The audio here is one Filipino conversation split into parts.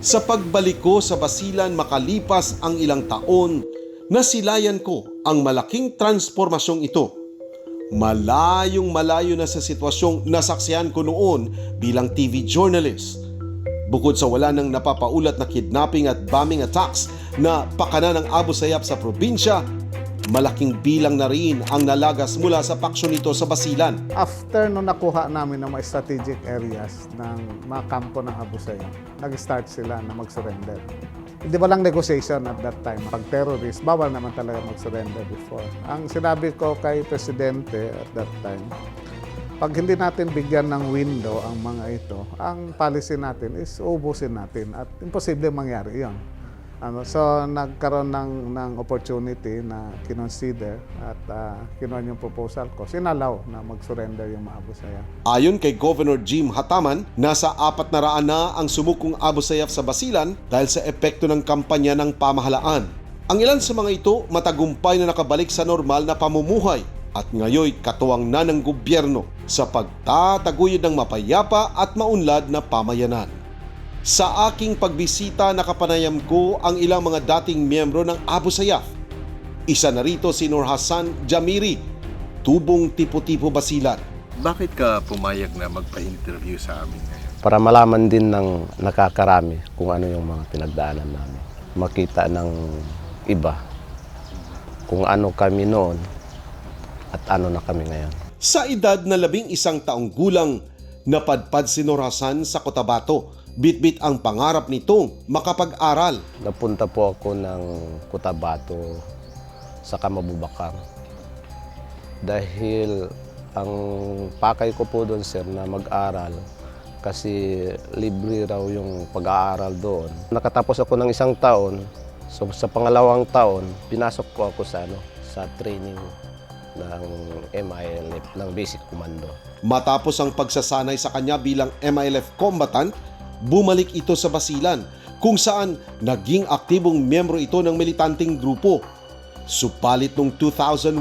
Sa pagbalik ko sa Basilan makalipas ang ilang taon, nasilayan ko ang malaking transformasyong ito. Malayong malayo na sa sitwasyong nasaksihan ko noon bilang TV journalist. Bukod sa wala nang napapaulat na kidnapping at bombing attacks na pakana ng Abu Sayyaf sa probinsya, malaking bilang na rin ang nalagas mula sa paksyon nito sa Basilan. After nung nakuha namin ng mga strategic areas ng mga kampo ng Abu Sayyaf, nag-start sila na mag-surrender. Hindi ba lang negotiation at that time? Pag terrorist, bawal naman talaga mag-surrender before. Ang sinabi ko kay Presidente at that time, pag hindi natin bigyan ng window ang mga ito, ang policy natin is ubusin natin at imposible mangyari yon. Ano, so nagkaroon ng, ng opportunity na kinonsider at uh, kinuha yung proposal ko. Sinalaw na mag-surrender yung Abu Sayyaf. Ayon kay Governor Jim Hataman, nasa apat na raan na ang sumukong Abu Sayyaf sa Basilan dahil sa epekto ng kampanya ng pamahalaan. Ang ilan sa mga ito matagumpay na nakabalik sa normal na pamumuhay at ngayoy katuwang na ng gobyerno sa pagtataguyod ng mapayapa at maunlad na pamayanan. Sa aking pagbisita nakapanayam ko ang ilang mga dating miyembro ng Abu Sayyaf. Isa na rito si Nur Hassan Jamiri, tubong tipo-tipo Basilan. Bakit ka pumayag na magpa-interview sa amin ngayon? para malaman din ng nakakarami kung ano yung mga pinagdaanan namin. Makita ng iba kung ano kami noon at ano na kami ngayon. Sa edad na labing isang taong gulang, napadpad si Nur Hassan sa Cotabato. Bitbit ang pangarap nitong makapag-aral. Napunta po ako ng Cotabato sa Kamabubakar. Dahil ang pakay ko po doon sir na mag-aral kasi libre raw yung pag-aaral doon. Nakatapos ako ng isang taon, so sa pangalawang taon, pinasok ko ako sa ano, sa training ng MILF, ng Basic Commando. Matapos ang pagsasanay sa kanya bilang MILF combatant, bumalik ito sa Basilan kung saan naging aktibong miyembro ito ng militanteng grupo. Supalit noong 2001,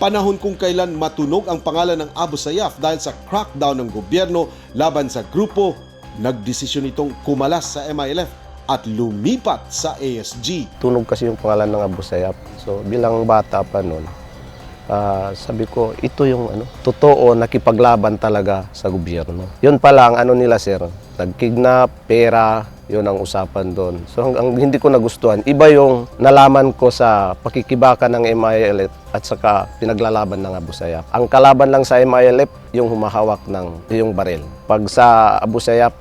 panahon kung kailan matunog ang pangalan ng Abu Sayyaf dahil sa crackdown ng gobyerno laban sa grupo, nagdesisyon itong kumalas sa MILF at lumipat sa ASG. tunog kasi yung pangalan ng Abu Sayyaf. So bilang bata pa noon, ah, sabi ko, ito yung ano, totoo nakipaglaban talaga sa gobyerno. Yun pa lang, ano nila sir, nagkidnap, pera, yun ang usapan doon. So ang, hindi ko nagustuhan, iba yung nalaman ko sa pakikibaka ng MILF at saka pinaglalaban ng Abu Sayyaf. Ang kalaban lang sa MILF, yung humahawak ng yung baril. Pag sa Abu Sayyaf,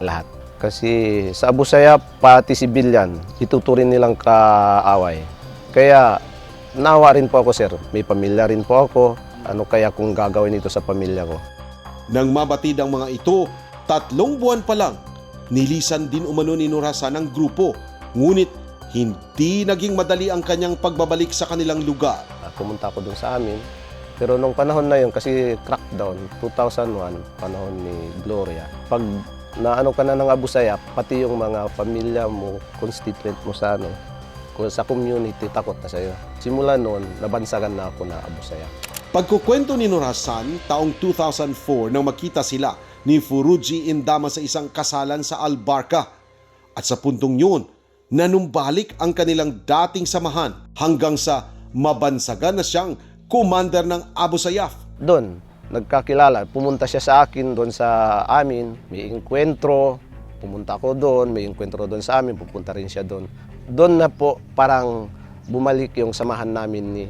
lahat. Kasi sa Abu Sayyaf, pati civilian, ituturin nilang kaaway. Kaya nawa rin po ako, sir. May pamilya rin po ako. Ano kaya kung gagawin ito sa pamilya ko? Nang mabatid ang mga ito, tatlong buwan pa lang, nilisan din umano ni Nur Hassan ang grupo. Ngunit hindi naging madali ang kanyang pagbabalik sa kanilang lugar. Ah, Pumunta ako dun sa amin. Pero nung panahon na yun, kasi crackdown, 2001, panahon ni Gloria, pag naano ka na ng Abu Sayyaf, pati yung mga pamilya mo, constituent mo sa ano, kung sa community, takot na sa'yo. Simula noon, nabansagan na ako na Abu Sayyaf. Pagkukwento ni Nur Hassan, taong 2004 nang makita sila ni Furuji Indama sa isang kasalan sa Albarca. At sa puntong yun, nanumbalik ang kanilang dating samahan hanggang sa mabansagan na siyang commander ng Abu Sayyaf. doon, nagkakilala. Pumunta siya sa akin doon sa amin, may inkwentro. Pumunta ako doon, may inkwentro doon sa amin, pupunta rin siya doon. Doon na po parang bumalik yung samahan namin ni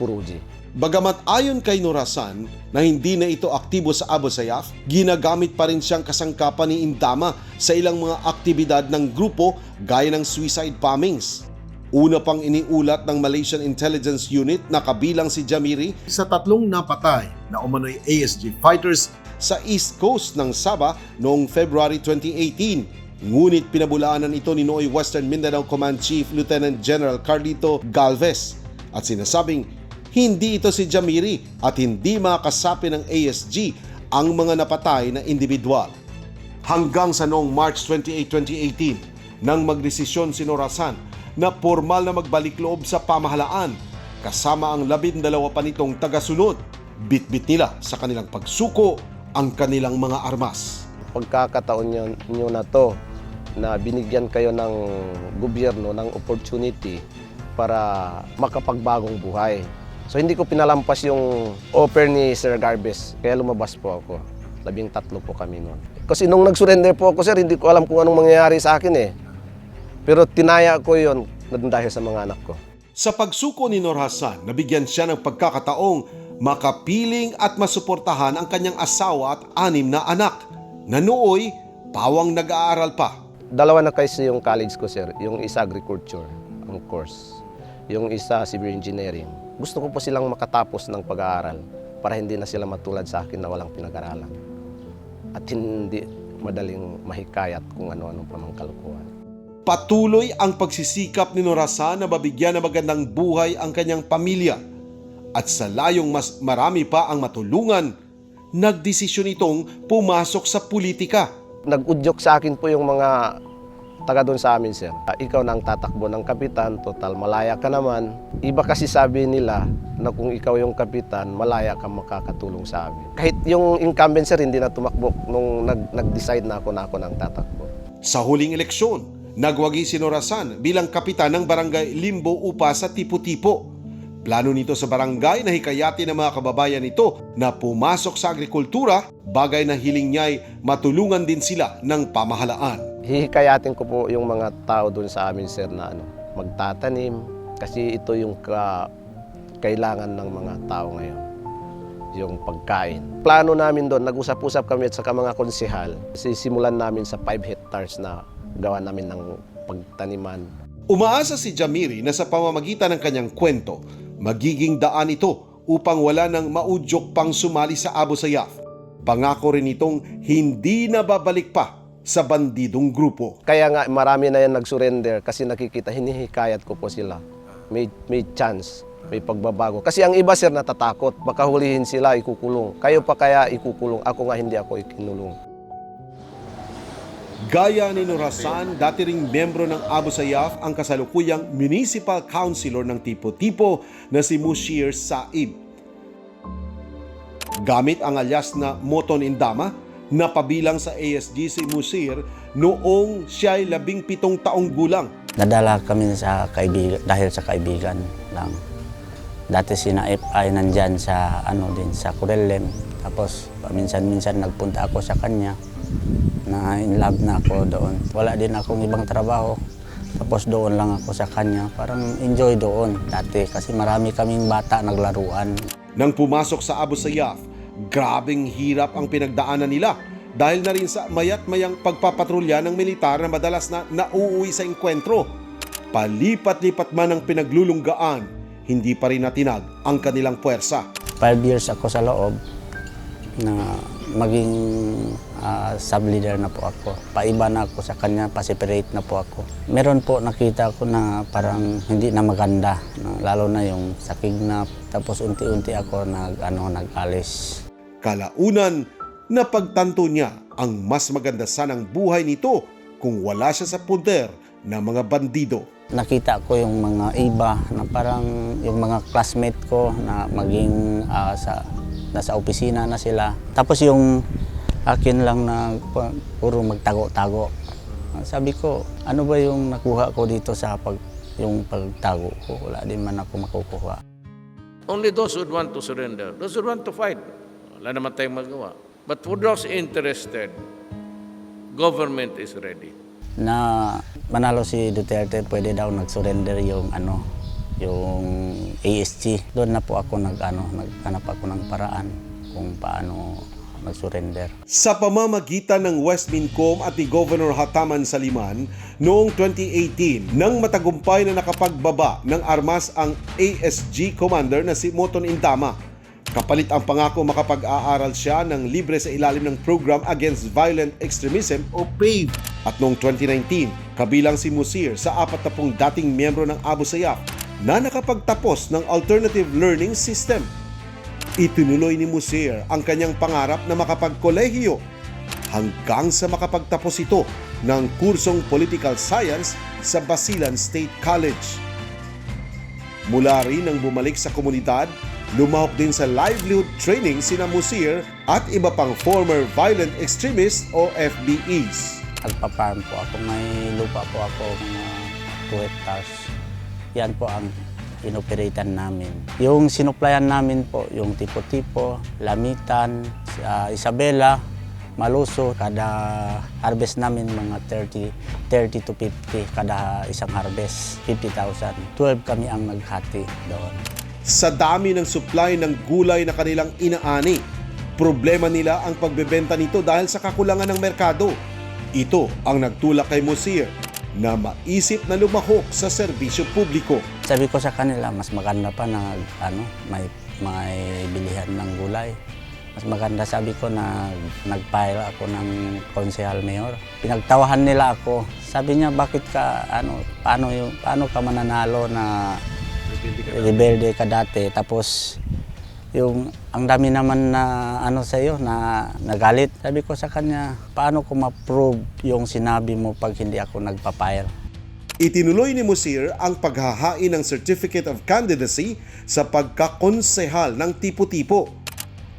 Puruji. Bagamat ayon kay Nur Hassan na hindi na ito aktibo sa Abu Sayyaf, ginagamit pa rin siyang kasangkapan ni Indama sa ilang mga aktibidad ng grupo gaya ng suicide bombings. Una pang iniulat ng Malaysian Intelligence Unit na kabilang si Jamiri sa tatlong napatay na umano'y ASG fighters sa East Coast ng Sabah noong February 2018. Ngunit pinabulaanan ito ni Nooy Western Mindanao Command Chief Lieutenant General Carlito Galvez at sinasabing hindi ito si Jamiri at hindi makasapi ng ASG ang mga napatay na individual. Hanggang sa noong March 28, 2018, nang magdesisyon si Norasan na formal na magbalik loob sa pamahalaan kasama ang labindalawa pa nitong tagasunod, bitbit nila sa kanilang pagsuko ang kanilang mga armas. Pagkakataon nyo, nyo na to, na binigyan kayo ng gobyerno ng opportunity para makapagbagong buhay. So hindi ko pinalampas yung offer ni Sir Garbes, kaya lumabas po ako. Labing tatlo po kami noon. Kasi nung nag-surrender po ako, sir, hindi ko alam kung anong mangyayari sa akin eh. Pero tinaya ko yon dahil sa mga anak ko. Sa pagsuko ni Nur Hassan, nabigyan siya ng pagkakataong makapiling at masuportahan ang kanyang asawa at anim na anak na nooy pawang nag-aaral pa. Dalawa na kasi yung college ko, sir. Yung isa agriculture, ang course. Yung isa civil engineering. Gusto ko po silang makatapos ng pag-aaral para hindi na sila matulad sa akin na walang pinag-aralan. At hindi madaling mahikayat kung pamang kalukuhan. Patuloy ang pagsisikap ni Nur Hassan na mabigyan ng magandang buhay ang kanyang pamilya. At sa layong mas marami pa ang matulungan, nagdesisyon itong pumasok sa politika. Nag-udyok sa akin po yung mga taga doon sa amin, sir. Ah, Ikaw na ang tatakbo ng kapitan, total malaya ka naman. Iba kasi sabi nila na kung ikaw yung kapitan, malaya ka makakatulong sa amin. Kahit yung incumbent, sir, hindi na tumakbo nung nag- nag-decide na ako na ako na ang tatakbo. Sa huling eleksyon, nagwagi si Nur Hassan bilang kapitan ng barangay Limbo Upa sa Tipo-Tipo. Plano nito sa barangay na hikayati ng mga kababayan nito na pumasok sa agrikultura, bagay na hiling niya'y matulungan din sila ng pamahalaan. Hihikayatin ko po yung mga tao doon sa amin, sir, na ano, magtatanim. Kasi ito yung ka, kailangan ng mga tao ngayon, yung pagkain. Plano namin doon, nag-usap-usap kami at saka mga konsihal. Sisimulan namin sa 5 hectares na gawa namin ng pagtaniman. Umaasa si Jamiri na sa pamamagitan ng kanyang kwento, magiging daan ito upang wala nang maudyok pang sumali sa Abu Sayyaf. Pangako rin itong hindi na babalik pa sa bandidong grupo. Kaya nga marami na yan nag-surrender kasi nakikita, hinihikayat ko po sila. May, may chance, may pagbabago. Kasi ang iba sir natatakot, baka hulihin sila, ikukulong. Kayo pa kaya ikukulong, ako nga hindi ako ikinulong. Gaya ni Nur Hassan, dati ring miyembro ng Abu Sayyaf ang kasalukuyang municipal councilor ng Tipo-Tipo na si Mushir Saib. Gamit ang alyas na Moton Indama, napabilang sa ASG si Musir noong siya'y labing pitong taong gulang. Nadala kami sa kaibigan, dahil sa kaibigan lang. Dati si Naip ay nandyan sa, ano din, sa Kurelem. Tapos, paminsan-minsan nagpunta ako sa kanya na in love na ako doon. Wala din akong ibang trabaho. Tapos doon lang ako sa kanya. Parang enjoy doon dati kasi marami kaming bata naglaruan. Nang pumasok sa Abu Sayyaf, grabing hirap ang pinagdaanan nila dahil na rin sa mayat mayang pagpapatrolya ng militar na madalas na nauuwi sa engkwentro. Palipat-lipat man ang pinaglulunggaan, hindi pa rin natinag ang kanilang puwersa. Five years ako sa loob na maging ah, sub-leader na po ako. Paiba na ako sa kanya, pa-separate na po ako. Meron po nakita ko na parang hindi na maganda, na- lalo na yung sa kidnap. Tapos unti-unti ako nag, ano, nag-alis. Kalaunan, napagtanto niya ang mas maganda sanang buhay nito kung wala siya sa poder ng mga bandido. Nakita ko yung mga iba na parang yung mga classmate ko na maging ah, sa nasa opisina na sila. Tapos yung akin lang na puro magtago-tago. Sabi ko, ano ba yung nakuha ko dito sa pag yung pagtago ko? Wala din man ako makukuha. Only those who want to surrender, those who want to fight. Wala naman tayong magawa. But for those interested, government is ready. Na manalo si Duterte, pwede daw nag-surrender yung ano, yung ASG. Doon na po ako nag ano, naghanap ako ng paraan kung paano mag-surrender. Sa pamamagitan ng West Mincom at ni Governor Hataman Saliman noong 2018 nang matagumpay na nakapagbaba ng armas ang ASG commander na si Moton Indama. Kapalit ang pangako makapag-aaral siya ng libre sa ilalim ng Program Against Violent Extremism o PAVE. At noong 2019, kabilang si Musir sa 40 dating miyembro ng Abu Sayyaf na nakapagtapos ng Alternative Learning System. Itinuloy ni Musir ang kanyang pangarap na makapagkolehiyo hanggang sa makapagtapos ito ng kursong Political Science sa Basilan State College. Mula rin nang bumalik sa komunidad, lumahok din sa livelihood training sina Musir at iba pang former violent extremists o FBEs. nagpa-farm po ako. May lupa po ako mga 2 hectares. Yan po ang inoperatan namin. Yung sinuplayan namin po, yung tipo-tipo, lamitan, ah, Isabela, Maluso, kada harvest namin mga 30, 30 to 50 kada isang harvest, 50,000. 12 kami ang naghati doon. Sa dami ng supply ng gulay na kanilang inaani, problema nila ang pagbebenta nito dahil sa kakulangan ng merkado. Ito ang nagtulak kay Musir na maisip na lumahok sa serbisyo publiko. Sabi ko sa kanila, mas maganda pa na ano, may, may bilihan ng gulay. Mas maganda sabi ko na nag-file ako ng konsehal mayor. Pinagtawahan nila ako. Sabi niya, bakit ka, ano, paano, yung, paano ka mananalo na rebelde ka dati. Tapos, yung ang dami naman na ano sa iyo na nagalit. Sabi ko sa kanya, paano ko ma-prove yung sinabi mo pag hindi ako nagpa-file? Itinuloy ni Musir ang paghahain ng Certificate of Candidacy sa pagkakonsehal ng tipo-tipo.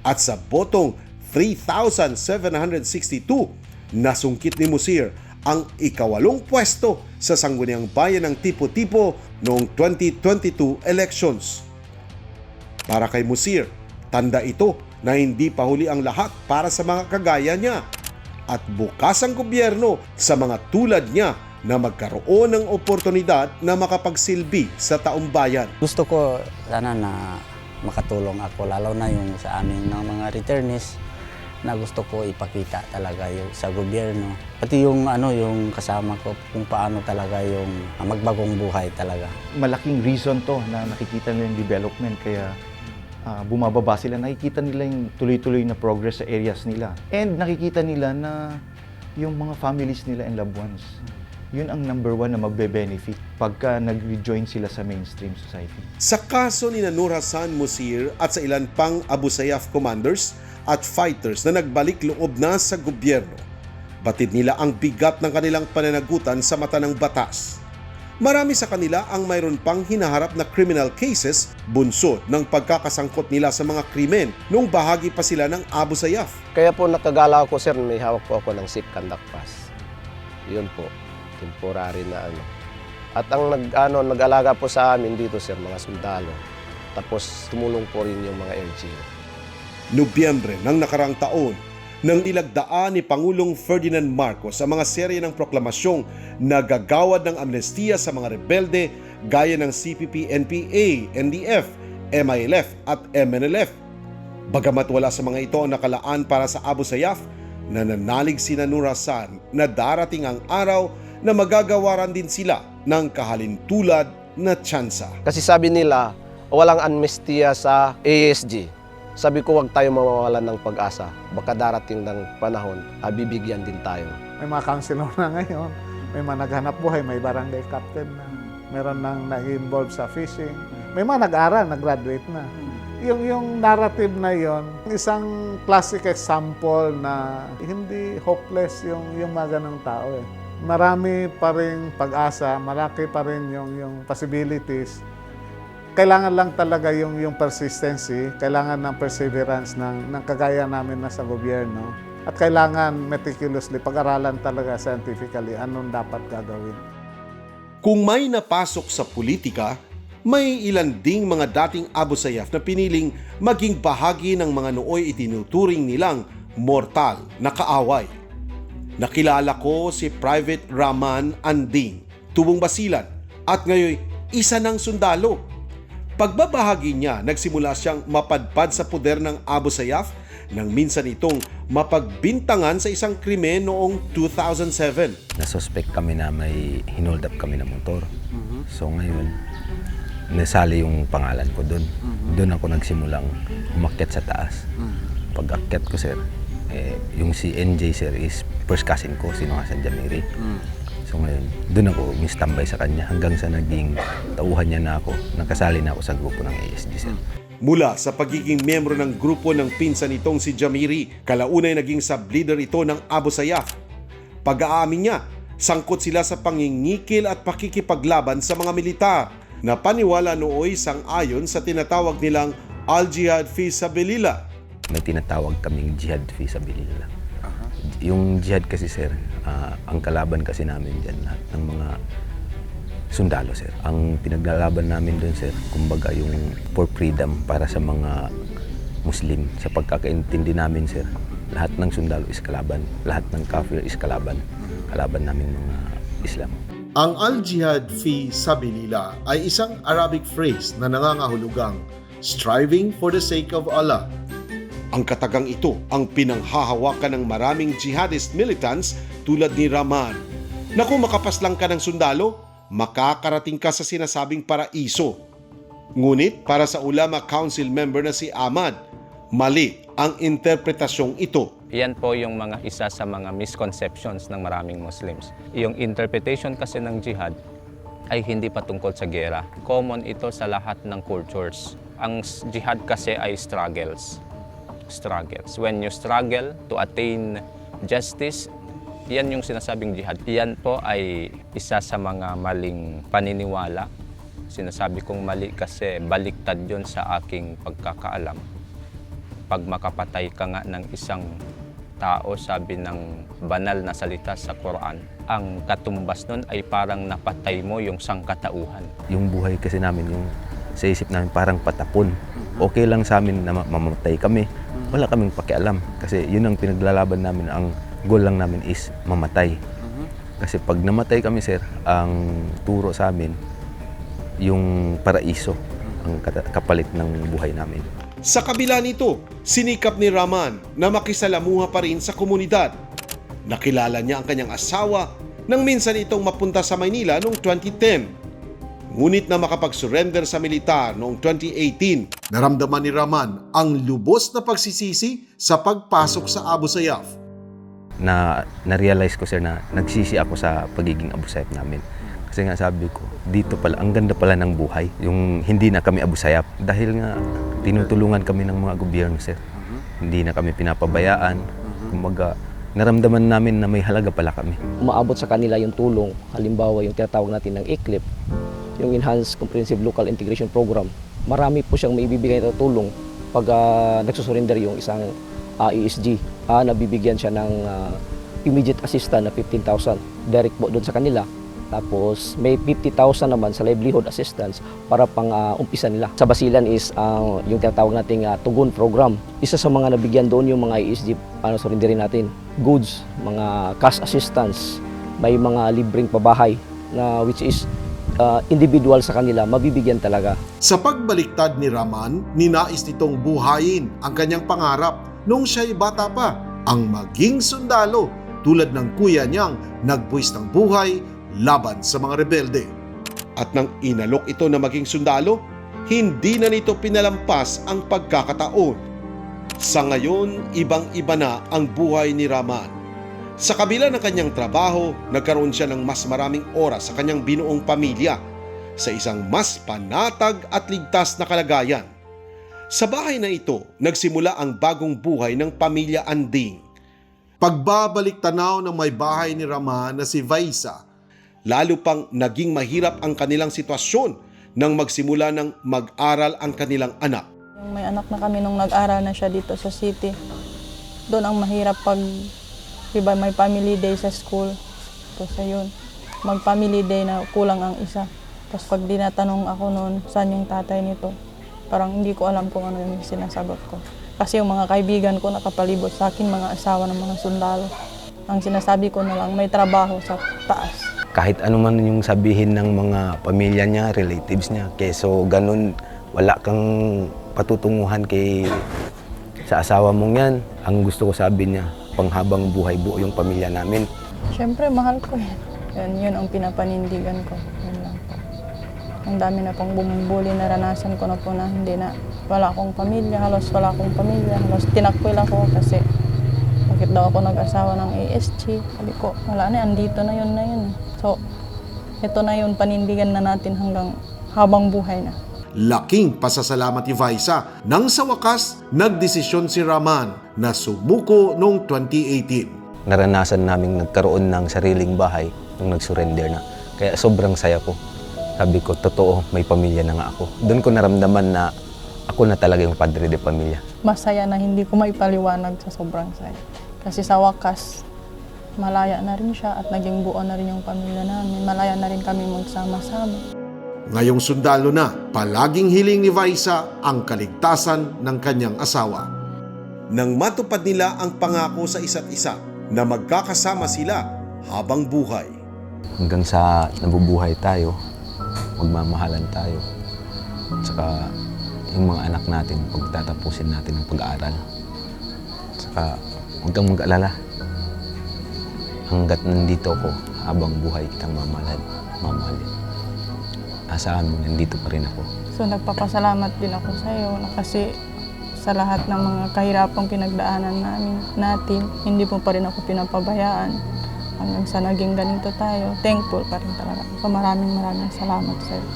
At sa botong 3,762, nasungkit ni Musir ang ikawalong pwesto sa sangguniang bayan ng tipo-tipo noong 2022 elections. Para kay Musir, tanda ito na hindi pa huli ang lahat para sa mga kagaya niya at bukas ang gobyerno sa mga tulad niya na magkaroon ng oportunidad na makapagsilbi sa taong bayan. Gusto ko sana na makatulong ako lalo na yung sa amin ng mga returnees na gusto ko ipakita talaga yung sa gobyerno. Pati yung ano yung kasama ko kung paano talaga yung magbagong buhay talaga. malaking reason to na nakikita nila yung development kaya ah, bumababa sila. Nakikita nila yung tuloy-tuloy na progress sa areas nila. And nakikita nila na yung mga families nila and loved ones, yun ang number one na magbe-benefit pagka nag-rejoin sila sa mainstream society. Sa kaso ni Nur Hassan Musir at sa ilan pang Abu Sayyaf commanders at fighters na nagbalik loob na sa gobyerno, batid nila ang bigat ng kanilang pananagutan sa mata ng batas. Marami sa kanila ang mayroon pang hinaharap na criminal cases bunsod ng pagkakasangkot nila sa mga krimen nung bahagi pa sila ng Abu Sayyaf. Kaya po nakagala ako sir, may hawak po ako ng SIP Conduct Pass. Yun po, temporary na ano. At ang nag, ano, nag-alaga po sa amin dito sir, mga sundalo. Tapos tumulong po rin yung mga LGU. Nobyembre ng nakarang taon, nang ilagdaan ni Pangulong Ferdinand Marcos sa mga serye ng proklamasyong nagagawad ng amnestiya sa mga rebelde gaya ng CPP, NPA, NDF, MILF at MNLF. Bagamat wala sa mga ito ang nakalaan para sa Abu Sayyaf, nananalig si Nur Hassan na darating ang araw na magagawaran din sila ng kahalintulad na tsansa. Kasi sabi nila, walang amnestia sa ASG. Sabi ko, huwag tayo mawawalan ng pag-asa. Baka darating ng panahon, ah, bibigyan din tayo. May mga councilor na ngayon, may mga naghanap buhay, may barangay captain na, meron nang nag-involve sa fishing, may mga nag-aral, nag-graduate na. Yung, yung narrative na yon, isang classic example na hindi hopeless yung, yung mga ganong tao eh. Marami pa rin pag-asa, malaki pa rin yung, yung possibilities. Kailangan lang talaga yung, yung persistency, kailangan ng perseverance ng, ng kagaya namin na sa gobyerno. At kailangan meticulously pag-aralan talaga scientifically anong dapat gagawin. Kung may napasok sa politika, may ilan ding mga dating Abu Sayyaf na piniling maging bahagi ng mga nooy itinuturing nilang mortal na kaaway. Nakilala ko si Private Raman Anding, tubong basilan, at ngayon isa ng sundalo. Pagbabahagi niya, nagsimula siyang mapadpad sa poder ng Abu Sayyaf nang minsan itong mapagbintangan sa isang krimen noong 2007. na-suspect kami na may hinold up kami na motor. So ngayon, nasali yung pangalan ko doon. Doon ako nagsimulang umakyat sa taas. Pag akyat ko, sir, eh, yung si NJ, sir, is first cousin ko, sino nga sa Jamiri. So ngayon, doon ako mistambay sa kanya hanggang sa naging tauhan niya na ako. Nakasali na ako sa grupo ng ASD. Mula sa pagiging miyembro ng grupo ng pinsan nitong si Jamiri, kalaunay naging sub-leader ito ng Abu Sayyaf. Pag-aamin niya, sangkot sila sa pangingikil at pakikipaglaban sa mga militar na paniwala nooy sang-ayon sa tinatawag nilang Al-Jihad fi Sabilillah. May tinatawag kaming jihad fi sabilillah. Yung jihad kasi sir, ah, ang kalaban kasi namin dyan lahat ng mga sundalo sir. Ang pinaglalaban namin doon sir, kumbaga yung for freedom para sa mga Muslim. Sa pagkakaintindi namin sir, lahat ng sundalo is kalaban, lahat ng kafir is kalaban. Kalaban namin mga Islam. Ang al-jihad fi sabilillah ay isang Arabic phrase na nangangahulugang striving for the sake of Allah. Ang katagang ito ang pinanghahawakan ng maraming jihadist militants tulad ni Rahman na kung makapaslang ka ng sundalo, makakarating ka sa sinasabing paraiso. Ngunit para sa ulama council member na si Ahmad, mali ang interpretasyong ito. Yan po yung mga isa sa mga misconceptions ng maraming Muslims. Yung interpretation kasi ng jihad ay hindi patungkol sa gera. Common ito sa lahat ng cultures. Ang jihad kasi ay struggles. Struggles. When you struggle to attain justice, yan yung sinasabing jihad. Yan po ay isa sa mga maling paniniwala. Sinasabi kong mali kasi baliktad yon sa aking pagkakaalam pag makapatay ka nga ng isang tao, sabi ng banal na salita sa Quran, ang katumbas nun ay parang napatay mo yung sangkatauhan. Yung buhay kasi namin, yung sa isip namin parang patapon. Okay lang sa amin na ma- mamatay kami. Wala kaming pakialam. Kasi yun ang pinaglalaban namin. Ang goal lang namin is mamatay. Kasi pag namatay kami, sir, ang turo sa amin, yung paraiso, ang kapalit ng buhay namin. Sa kabila nito, sinikap ni Rahman na makisalamuha pa rin sa komunidad. Nakilala niya ang kanyang asawa nang minsan itong mapunta sa Maynila noong 2010. Ngunit na makapag-surrender sa militar noong 2018, naramdaman ni Rahman ang lubos na pagsisisi sa pagpasok sa Abu Sayyaf. Na na-realize ko sir na nagsisi ako sa pagiging Abu Sayyaf namin. Kasi nga sabi ko, dito pala, ang ganda pala ng buhay. Yung hindi na kami Abu Sayyaf. Dahil nga, tinutulungan kami ng mga gobyerno sir. Hindi na kami pinapabayaan. Kumaga, naramdaman namin na may halaga pala kami. umaabot sa kanila yung tulong. Halimbawa, yung tinatawag natin ng ECLIP, yung Enhanced Comprehensive Local Integration Program. Marami po siyang maibibigay na tulong pag uh, nagsusurrender yung isang ah, ESG. Ah, nabibigyan siya ng ah, immediate assistance na 15,000 direct po doon sa kanila. Tapos may 50,000 naman sa livelihood assistance para pang ah, umpisa nila. Sa Basilan is ang yung tinatawag nating ah, Tugon program. Isa sa mga nabigyan doon yung mga ESG ano surrenderin natin. Goods, mga cash assistance, may mga libreng pabahay na which is ah, individual sa kanila mabibigyan talaga. Sa pagbaliktad ni Rahman, ninais nitong buhayin ang kanyang pangarap nung siya'y bata pa, ang maging sundalo tulad ng kuya niyang nagbuwis ng buhay laban sa mga rebelde. At nang inalok ito na maging sundalo, hindi na nito pinalampas ang pagkakataon. Sa ngayon, ibang-iba na ang buhay ni Rahman. Sa kabila ng kanyang trabaho, nagkaroon siya ng mas maraming oras sa kanyang binuong pamilya sa isang mas panatag at ligtas na kalagayan. Sa bahay na ito, nagsimula ang bagong buhay ng pamilya Anding. Pagbabalik tanaw ng may bahay ni Rama na si Vaisa, lalo pang naging mahirap ang kanilang sitwasyon nang magsimula ng mag-aral ang kanilang anak. Yung May anak na kami nung nag-aral na siya dito sa city. Doon ang mahirap pag iba may family day sa school. Tapos ayun, mag-family day na kulang ang isa. Tapos pag dinatanong ako noon, saan yung tatay nito? Parang hindi ko alam kung ano yung sinasagot ko. Kasi yung mga kaibigan ko nakapalibot sa akin, mga asawa ng mga sundalo. Ang sinasabi ko na lang, may trabaho sa taas. Kahit ano man yung sabihin ng mga pamilya niya, relatives niya, keso ganun, wala kang patutunguhan kay sa asawa mong yan. Ang gusto ko sabi niya, panghabang buhay buo yung pamilya namin. Siyempre, mahal ko yan. Yan, yun ang pinapanindigan ko. Ang dami na pong bumubuli, naranasan ko na po na hindi na wala akong pamilya, halos wala akong pamilya, halos tinakwil ako kasi bakit daw ako nag-asawa ng ASG? Sabi ko, wala na, andito na yun na yun. So, ito na yun, panindigan na natin hanggang habang buhay na. Laking pasasalamat ni Vaisa nang sa wakas nagdesisyon si Raman na sumuko noong 2018. Naranasan naming nagkaroon ng sariling bahay nung nag-surrender na. Kaya sobrang saya ko. Sabi ko, totoo, may pamilya na nga ako. Doon ko naramdaman na ako na talaga yung padre de pamilya. Masaya na hindi ko maipaliwanag sa sobrang saya. Kasi sa wakas, malaya na rin siya at naging buo na rin yung pamilya namin. Malaya na rin kami magsama-sama. Ngayong sundalo na, palaging hiling ni Vaisa ang kaligtasan ng kanyang asawa. Nang matupad nila ang pangako sa isa't isa na magkakasama sila habang buhay. Hanggang sa nabubuhay tayo, magmamahalan tayo. Tsaka yung mga anak natin, pagtatapusin natin ang pag-aaral. Tsaka huwag kang mag-alala. Hanggat nandito ako, habang buhay kitang mamahalin. mamahalin. Asahan mo, nandito pa rin ako. So nagpapasalamat din ako sa iyo na kasi sa lahat ng mga kahirapang pinagdaanan namin, natin, hindi mo pa rin ako pinapabayaan. Hanggang sa naging ganito tayo, thankful pa rin talaga. So maraming maraming salamat sa iyo.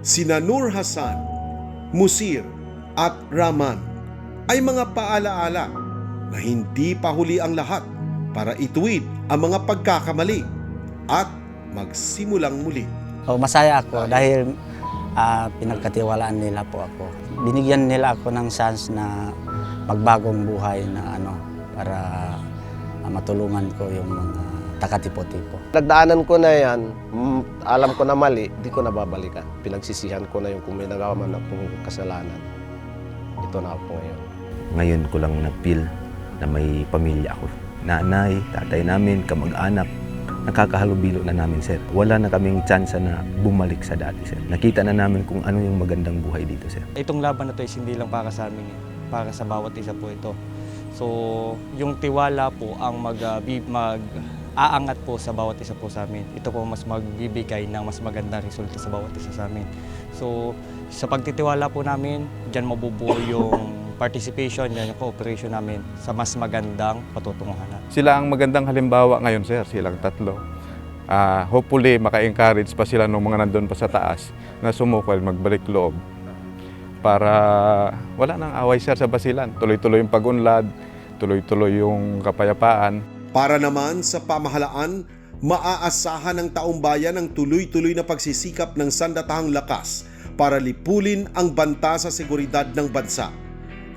Sina Nur Hassan, Musir at Rahman ay mga paalaala na hindi pa huli ang lahat para ituwid ang mga pagkakamali at magsimulang muli. So, masaya ako dahil ah, pinagkatiwalaan nila po ako. Binigyan nila ako ng chance na magbagong buhay na ano para matulungan ko yung mga takatipo-tipo. Nagdaanan ko na yan, mm, alam ko na mali, di ko na babalikan. Pinagsisihan ko na yung kung may nagawa man akong kasalanan. Ito na ako ngayon. Ngayon ko lang na-feel na may pamilya ako. Nanay, tatay namin, kamag-anak, nakakahalubilo na namin, sir. Wala na kaming chance na bumalik sa dati, sir. Nakita na namin kung ano yung magandang buhay dito, sir. Itong laban na to is hindi lang para sa amin, eh. Para sa bawat isa po ito. So, yung tiwala po ang mag, bi- mag aangat po sa bawat isa po sa amin. Ito po mas magbibigay ng mas magandang resulta sa bawat isa sa amin. So, sa pagtitiwala po namin, dyan mabubuo yung participation, yan yung cooperation namin sa mas magandang patutunguhan. Sila ang magandang halimbawa ngayon, sir, silang tatlo. Ah, hopefully, maka-encourage pa sila ng mga nandun pa sa taas na sumukal, magbalik loob. Para wala nang away, sir, sa basilan. Tuloy-tuloy yung pagunlad, tuloy-tuloy yung kapayapaan. Para naman sa pamahalaan, maaasahan ng taong bayan ang tuloy-tuloy na pagsisikap ng sandatahang lakas para lipulin ang banta sa seguridad ng bansa.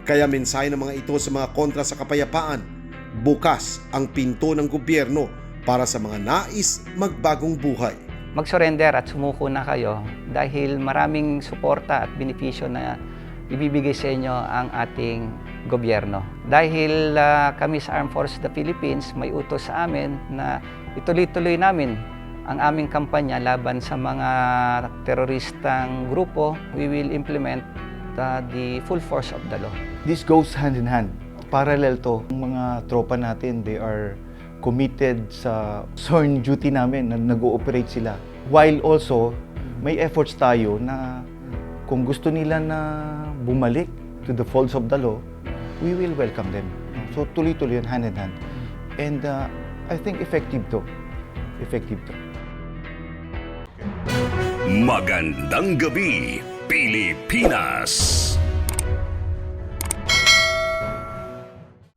Kaya mensahe ng mga ito sa mga kontra sa kapayapaan, bukas ang pinto ng gobyerno para sa mga nais magbagong buhay. Mag-surrender at sumuko na kayo dahil maraming suporta at benepisyo na ibibigay sa inyo ang ating gobyerno. Dahil ah, kami sa Armed Forces of the Philippines, may utos sa amin na ituloy-tuloy namin ang aming kampanya laban sa mga teroristang grupo. We will implement ah, the full force of the law. This goes hand in hand. Parallel to. Mga tropa natin, they are committed sa sworn duty namin na nag-ooperate sila. While also, may efforts tayo na kung gusto nila na bumalik to the folds of the law, we will welcome them. So tuloy-tuloy yun, hand in hand. And uh, I think effective to. Effective to. Magandang gabi, Pilipinas!